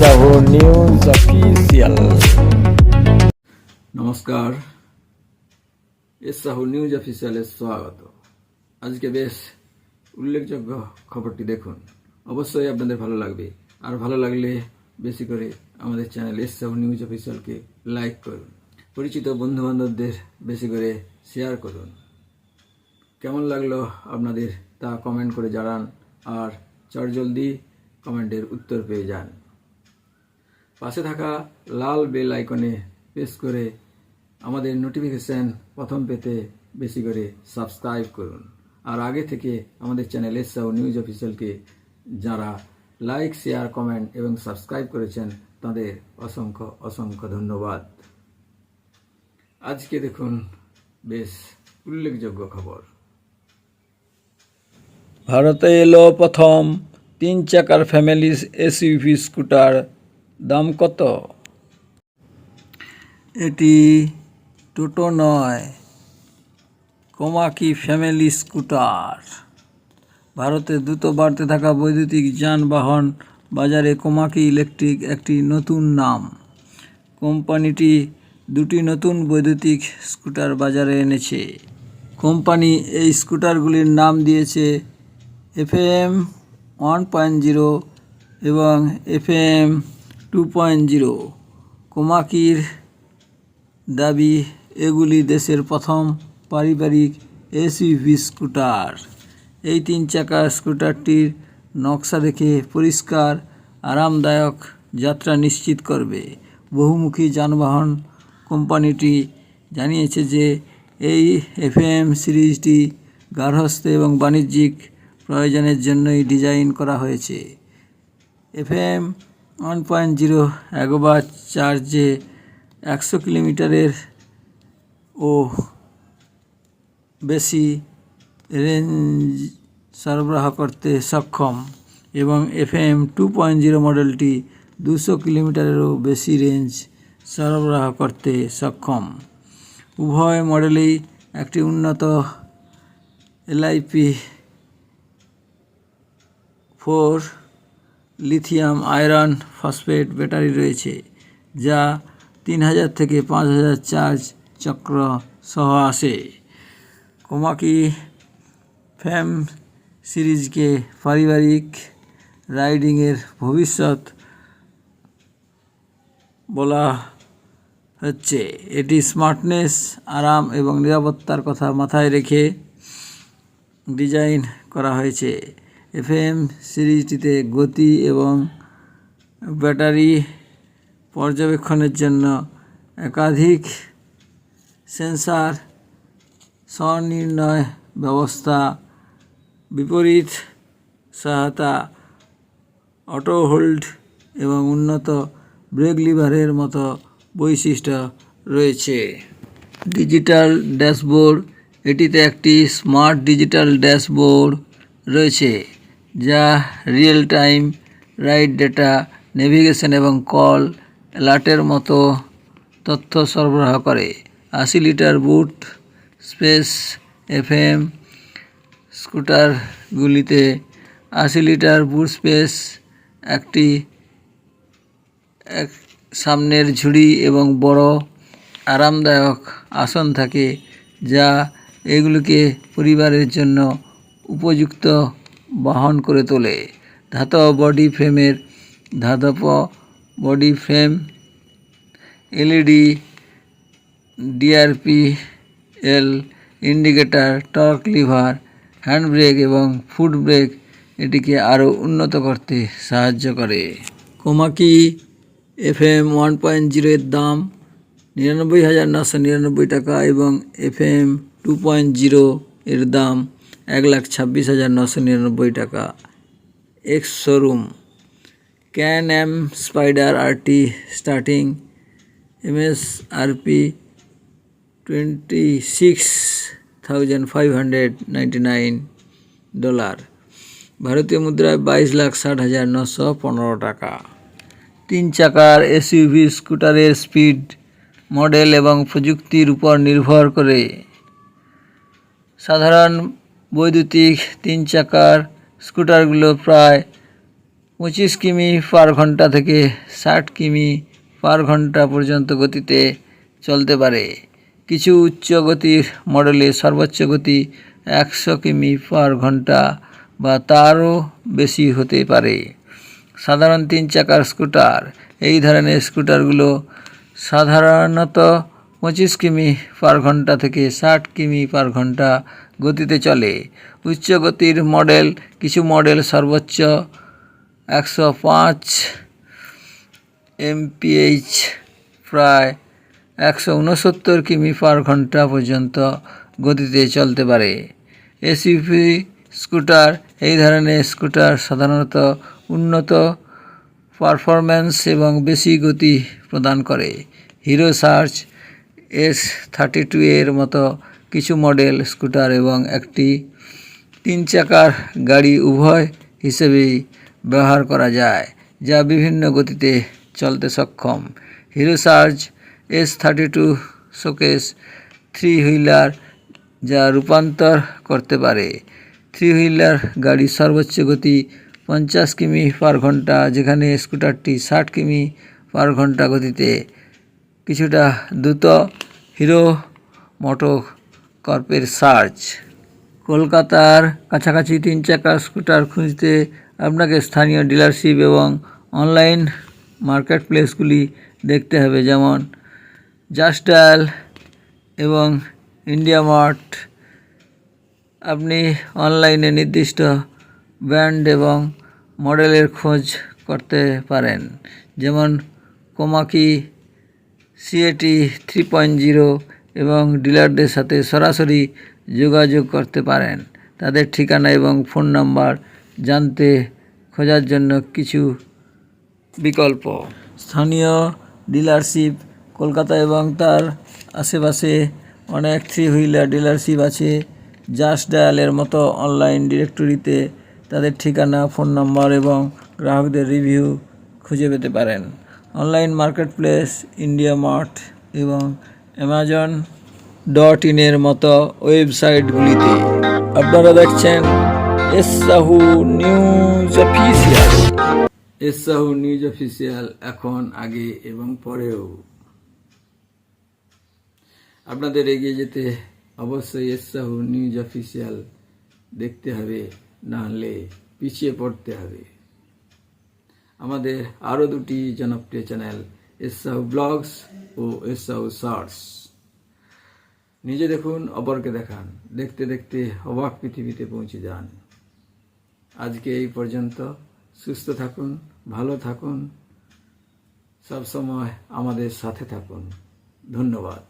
Sahu news official নমস্কার। S Sahu news অফিসিয়ালে স্বাগত। আজকে বেশ উল্লেখযোগ্য খবরটি দেখুন। অবশ্যই আপনাদের ভালো লাগবে। আর ভালো লাগলে বেশি করে আমাদের চ্যানেল এস সাহু নিউজ অফিসিয়ালকে লাইক করুন। পরিচিত বন্ধু বান্ধবদের বেশি করে শেয়ার করুন। কেমন লাগল আপনাদের তা কমেন্ট করে জানান। আর চটজলদি কমেন্টের উত্তর পেয়ে যান। পাশে থাকা লাল বেল আইকনে প্রেস করে আমাদের নোটিফিকেশন প্রথম পেতে বেশি করে সাবস্ক্রাইব করুন। আর আগে থেকে আমাদের চ্যানেল এসআও নিউজ অফিসিয়ালকে যারা লাইক শেয়ার কমেন্ট এবং সাবস্ক্রাইব করেছেন, তাদের অসংখ্য অসংখ্য ধন্যবাদ। আজকে দেখুন বেশ উল্লেখযোগ্য খবর। ভারতে এলো প্রথম তিন চাকার ফ্যামিলি এসইউভি স্কুটার দাম কত? এটি টোটো নয়, কোমাকি ফ্যামিলি স্কুটার। ভারতে দ্রুত বাড়তে থাকা বৈদ্যুতিক যানবাহন বাজারে কোমাকি ইলেকট্রিক একটি নতুন নাম। কোম্পানিটি দুটি নতুন বৈদ্যুতিক স্কুটার বাজারে এনেছে। কোম্পানি এই স্কুটারগুলির নাম দিয়েছে এফএম ওয়ান পয়েন্ট জিরো এবং এফএম টু পয়েন্ট জিরো কোমাকির দাবি, এগুলি দেশের প্রথম পারিবারিক এসইভি স্কুটার। এই তিন চাকা স্কুটারটির নকশা দেখে পরিষ্কার, আরামদায়ক যাত্রা নিশ্চিত করবে। বহুমুখী যানবাহন কোম্পানিটি জানিয়েছে যে, এই এফএম সিরিজটি গার্হস্থ্য এবং বাণিজ্যিক প্রয়োজনের জন্যই ডিজাইন করা হয়েছে। এফএম ওয়ান পয়েন্ট জিরো একবার চার্জে একশো কিলোমিটারের ও বেশি রেঞ্জ সরবরাহ করতে সক্ষম এবং এফএম টু পয়েন্ট জিরো মডেলটি দুশো কিলোমিটারেরও বেশি রেঞ্জ সরবরাহ করতে সক্ষম। উভয় মডেলেই একটি উন্নত LIP four lithium, iron, phosphate, battery রয়েছে, যা তিন হাজার থেকে পাঁচ হাজার চার্জ চক্র সহ আসে। কোমাকি ফ্যাম সিরিজকে পারিবারিক রাইডিংয়ের ভবিষ্যৎ বলা হচ্ছে। এটি স্মার্টনেস, আরাম এবং নিরাপত্তার কথা মাথায় রেখে ডিজাইন করা হয়েছে। এফএম সিরিজটিতে গতি এবং ব্যাটারি পর্যবেক্ষণের জন্য একাধিক সেন্সার স্বনির্ণয় ব্যবস্থা, বিপরীত সহায়তা, অটো হোল্ড এবং উন্নত ব্রেক লিভারের মতো বৈশিষ্ট্য রয়েছে। ডিজিটাল ড্যাশবোর্ড, এটিতে একটি স্মার্ট ডিজিটাল ড্যাশবোর্ড রয়েছে। যা real time ride data navigation এবং কল অ্যালার্টের মতো তথ্য সরবরাহ করে। আশি লিটার বুট, স্পেস, এফএম স্কুটারগুলিতে আশি লিটার বুট স্পেস, একটি এক সামনের ঝুড়ি এবং বড় আরামদায়ক আসন থাকে, যা এগুলিকে পরিবারের জন্য উপযুক্ত বহন করে তোলে। ধাতব বডি ফ্রেমের ধাতব body frame, LED DRP L indicator, torque lever, hand brake এবং ফুট ব্রেক এটিকে আরও উন্নত করতে সাহায্য করে। Komaki FM one point zero এর দাম নিরানব্বই হাজার নশো নিরানব্বই টাকা এবং এফএম টু পয়েন্ট জিরো এর দাম এক লাখ ছাব্বিশ হাজার নশো নিরানব্বই টাকা। Ex showroom Can Am Spyder RT starting MSRP twenty six thousand five hundred ninety nine dollar ভারতীয় মুদ্রায় বাইশ লাখ ষাট হাজার নশো পনেরো টাকা। তিন চাকার এসইউভি স্কুটারের স্পিড, মডেল এবং প্রযুক্তির উপর নির্ভর করে। সাধারণ বৈদ্যুতিক তিন চাকার স্কুটারগুলো প্রায় পঁচিশ কিমি পার ঘণ্টা থেকে ষাট কিমি পার ঘণ্টা পর্যন্ত গতিতে চলতে পারে। কিছু উচ্চ গতির মডেলে সর্বোচ্চ গতি একশো কিমি পার ঘণ্টা বা তারও বেশি হতে পারে। সাধারণ তিন চাকার স্কুটার। এই ধরনের স্কুটারগুলো সাধারণত পঁচিশ কিমি পার ঘণ্টা থেকে ষাট কিমি পার ঘণ্টা গতিতে চলে। উচ্চ গতির মডেল, কিছু মডেল সর্বোচ্চ একশো পাঁচ এমপিএইচ প্রায় একশো উনসত্তর কিমি পার ঘণ্টা পর্যন্ত গতিতে চলতে পারে। এসইউভি স্কুটার, এই ধরনের স্কুটার সাধারণত উন্নত পারফরম্যান্স এবং বেশি গতি প্রদান করে। Hero Surge S thirty two এর মতো কিছু মডেল, স্কুটার এবং একটি তিন চাকার গাড়ি উভয় হিসেবেই ব্যবহার করা যায়, যা বিভিন্ন গতিতে চলতে সক্ষম। Hero Surge, S thirty two showcase three wheeler যা রূপান্তর করতে পারে। থ্রি হুইলার গাড়ির সর্বোচ্চ গতি পঞ্চাশ কিমি পার ঘণ্টা, যেখানে স্কুটারটি ষাট কিমি পার ঘণ্টা গতিতে কিছুটা দ্রুত হিরো মোটো কর্পের সার্চ। কলকাতার কাছাকাছি তিন চাকার স্কুটার খুঁজতে আপনাকে স্থানীয় ডিলারশিপ এবং অনলাইন মার্কেট প্লেসগুলি দেখতে হবে, যেমন জাস্টাল এবং ইন্ডিয়া মার্ট আপনি অনলাইনে নির্দিষ্ট ব্র্যান্ড এবং মডেলের খোঁজ করতে পারেন, যেমন Komaki CAT three point zero এবং ডিলারদের সাথে সরাসরি যোগাযোগ করতে পারেন। তাদের ঠিকানা এবং ফোন নাম্বার জানতে খোঁজার জন্য কিছু বিকল্প। স্থানীয় ডিলারশিপ কলকাতা এবং তার আশেপাশে অনেক থ্রি হুইলার ডিলারশিপ আছে। জাস্ট ডায়ালের মতো অনলাইন ডিরেক্টরিতে তাদের ঠিকানা, ফোন নাম্বার এবং গ্রাহকদের রিভিউ খুঁজে পেতে পারেন। Online marketplace IndiaMART এবং অ্যামাজন ডট ইনের মতো ওয়েবসাইটগুলিতে। আপনারা দেখছেন S Sahu news official. Esahu news official এখন, আগে এবং পরেও। আপনাদের এগিয়ে যেতে অবশ্যই এসাহু নিউজ অফিসিয়াল দেখতে হবে, না হলে পিছিয়ে পড়তে হবে। আমাদের আরও দুটি জনপ্রিয় চ্যানেল এসাহু ব্লগস ও এসাহু শর্টস। নিজে দেখুন, অপরকে দেখান। দেখতে দেখতে অবাক পৃথিবীতে পৌঁছে যান। আজকে এই পর্যন্ত। সুস্থ থাকুন, ভালো থাকুন সব সময় আমাদের সাথে থাকুন। ধন্যবাদ।